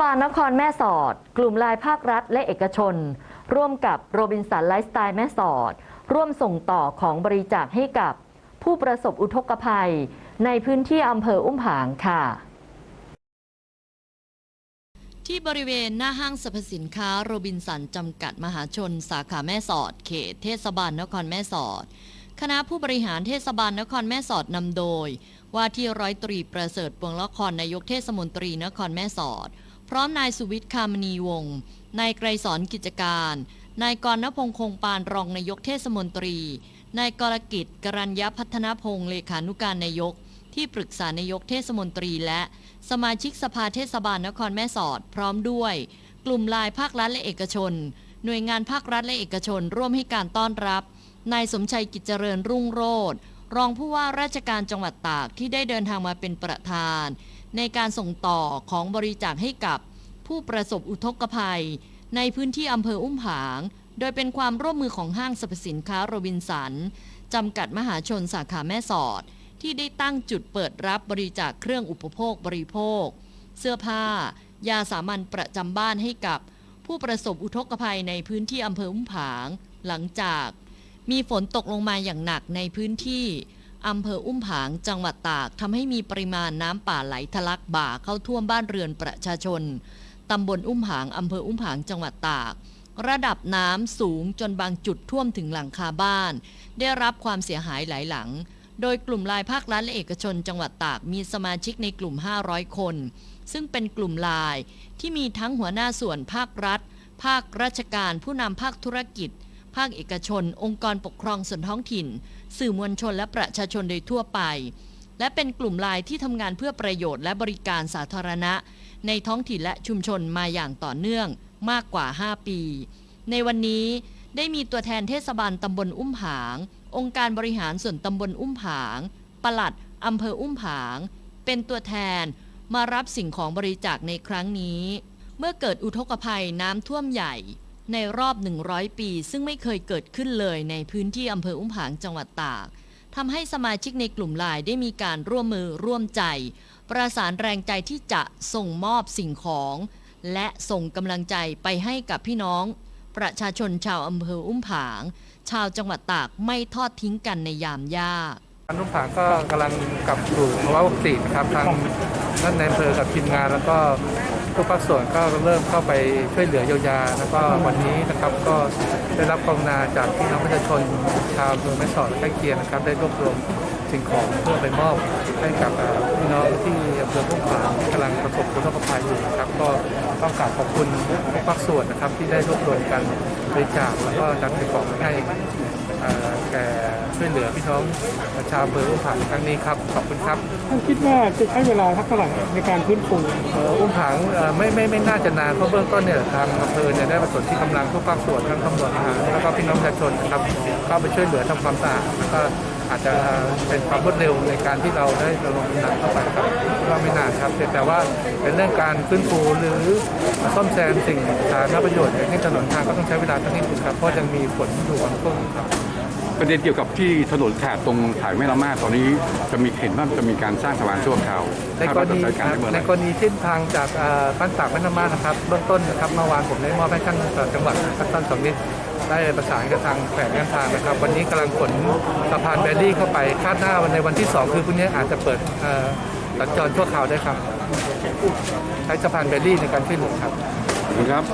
บาลนครแม่สอด กลุ่มลายภาครัฐและเอกชน ร่วมกับโรบินสันไลฟ์สไตล์แม่สอด ร่วมส่งต่อของบริจาคให้กับผู้ประสบอุทกภัย ในพื้นที่อำเภออุ้มผางค่ะ ที่บริเวณหน้าห้างสรรพสินค้าโรบินสันจำกัดมหาชน สาขาแม่สอด เขตเทศบาลนครแม่สอด คณะผู้บริหารเทศบาลนครแม่สอดนำโดย ว่าที่ร้อยตรีประเสริฐปวงละครนายกเทศมนตรีนครแม่สอด ร้อมนายสุวิทย์คามณีวงศ์นายไกรสอนกิจการ นายกรณพงษ์คงปานรองนายกเทศมนตรี นายกรกิจกรัญญพัฒนพงศ์เลขานุการนายก ที่ปรึกษานายกเทศมนตรีและสมาชิกสภาเทศบาลนครแม่สอดพร้อมด้วย กลุ่มลายภาครัฐและเอกชน หน่วยงานภาครัฐและเอกชนร่วมให้การต้อนรับ นายสมชัยกิจเจริญรุ่งโรจน์รองผู้ว่าราชการจังหวัดตากที่ได้เดินทางมาเป็นประธาน ในการส่งต่อของบริจาคให้กับ ผู้ประสบอุทกภัย ในพื้นที่อำเภออุ้มผาง โดยเป็นความร่วมมือของห้างสรรพสินค้าโรบินสันจำกัดมหาชนสาขาแม่สอด ที่ได้ตั้งจุดเปิดรับบริจาคเครื่องอุปโภคบริโภค เสื้อผ้า ยาสามัญประจำบ้านให้กับ ผู้ประสบอุทกภัยในพื้นที่อำเภออุ้มผาง หลังจากมีฝนตกลงมาอย่างหนักในพื้นที่อำเภออุ้มผางจังหวัดตากทำให้มีปริมาณน้ำป่าไหลทะลักบ่าเข้าท่วมบ้านเรือนประชาชน ตำบลอุ้มผางอำเภออุ้มผางจังหวัดตาก ระดับน้ำสูงจนบางจุดท่วมถึงหลังคาบ้าน ได้รับความเสียหายหลายหลัง โดยกลุ่มลายภาครัฐและเอกชนจังหวัดตากมีสมาชิกในกลุ่ม 500 คน ซึ่งเป็นกลุ่มลายที่มีทั้งหัวหน้าส่วนภาครัฐ ภาคราชการผู้นำภาคธุรกิจ ภาคเอกชน องค์กรปกครองส่วนท้องถิ่น สื่อมวลชนและประชาชนโดยทั่วไป และเป็นกลุ่มลายที่ทำงานเพื่อประโยชน์และบริการสาธารณะ ในท้องถิ่นและชุมชนมาอย่างต่อเนื่องมากกว่า 5 ปี ในวันนี้ได้มีตัวแทนเทศบาลตำบลอุ้มผาง องค์การบริหารส่วนตำบลอุ้มผางปลัดอำเภออุ้มผาง เป็นตัวแทนมารับสิ่งของบริจาคในครั้งนี้ เมื่อเกิดอุทกภัยน้ำท่วมใหญ่ ในรอบ 100 ปี ซึ่งไม่เคยเกิดขึ้นเลยในพื้นที่อำเภออุ้มผางจังหวัดตาก ทำให้สมาชิกในกลุ่มไลายได้มีการร่วมมือร่วมใจ ประสานแรงใจที่จะส่งมอบสิ่งของ และส่งกำลังใจไปให้กับพี่น้อง ประชาชนชาวอำเภออุ้มผาง ชาวจังหวัดตากไม่ทอดทิ้งกันในยามยากอันนุ่มผางก็กำลังกลับสู่ภาวะปกตินะครับทางท่านในอำเภอกับทีมงานแล้วก็ ทุกภาคส่วนก็เริ่มเข้าไปช่วยเหลือเยียวยา แล้วก็วันนี้นะครับก็ได้รับกรุณาจากพี่น้องประชาชนชาวอำเภอแม่สอดและใกล้เคียงนะครับ ได้รวบรวมสิ่งของเพื่อไปมอบให้กับพี่น้องที่อำเภอพุ่งผางที่กำลังประสบอุทกภัยอยู่นะครับ ก็ต้องกราบขอบคุณทุกภาคส่วนนะครับที่ได้รวบรวมกันบริจาคแล้วก็นำสิ่งของมาให้ แก่ช่วยเหลือพี่น้องชาวอำเภออุ้มผางครั้งนี้ครับ ขอบคุณครับท่านคิดว่าจะใช้เวลาเท่าไหร่ในการฟื้นฟูเอ่ออุ้มผางเอ่ไม่ไม่ไม่น่าจะนานเพราะเบื้องต้นเนี่ยทางอำเภอเนี่ยได้ประสานที่กำลังทุกภาคส่วนทั้งตำรวจทหารแล้วก็พี่น้องประชาชนนะครับเข้าไปช่วยเหลือทำความสะอาดแล้วก็อาจจะเป็นความรวดเร็วในการที่เราได้ระดมกำลังเข้าไปครับว่าไม่นานครับแต่แต่ว่าเป็นเรื่องการฟื้นฟูหรือซ่อมแซมสิ่งสาธารณประโยชน์อย่างเช่นถนนทางก็ต้องใช้เวลาสักนิดนึงครับเพราะยังมีฝนอยู่บางช่วงครับ ประเด็นเกี่ยวกับที่ถนนแถบตรงถ่ายแม่ละมาดตอนนี้จะมีเห็นว่าจะมีการสร้างสะพานชั่วคราวในกรณีคาดว่าจะใช้การได้เมื่อไหในร่กรณีเส้นทางจากเอ่อบ้านตากแม่น้ำมานะครับเบื้องต้นนะครับเมื่อวานผมได้มอบให้ท่านจังหวัดท่านท่านสมนิตได้ประสานกับทางแขวงการทางนะครับ วันนี้กำลังขนสะพานแบรี่เข้าไปคาดหน้าวันในวันที่ 2 คือพรุ่งนี้อาจจะเปิดเอ่อสัญจรชั่วคราวได้ครับ ใช้สะพานแบรี่ในการช่วยเหลือครับขอบคุณครับ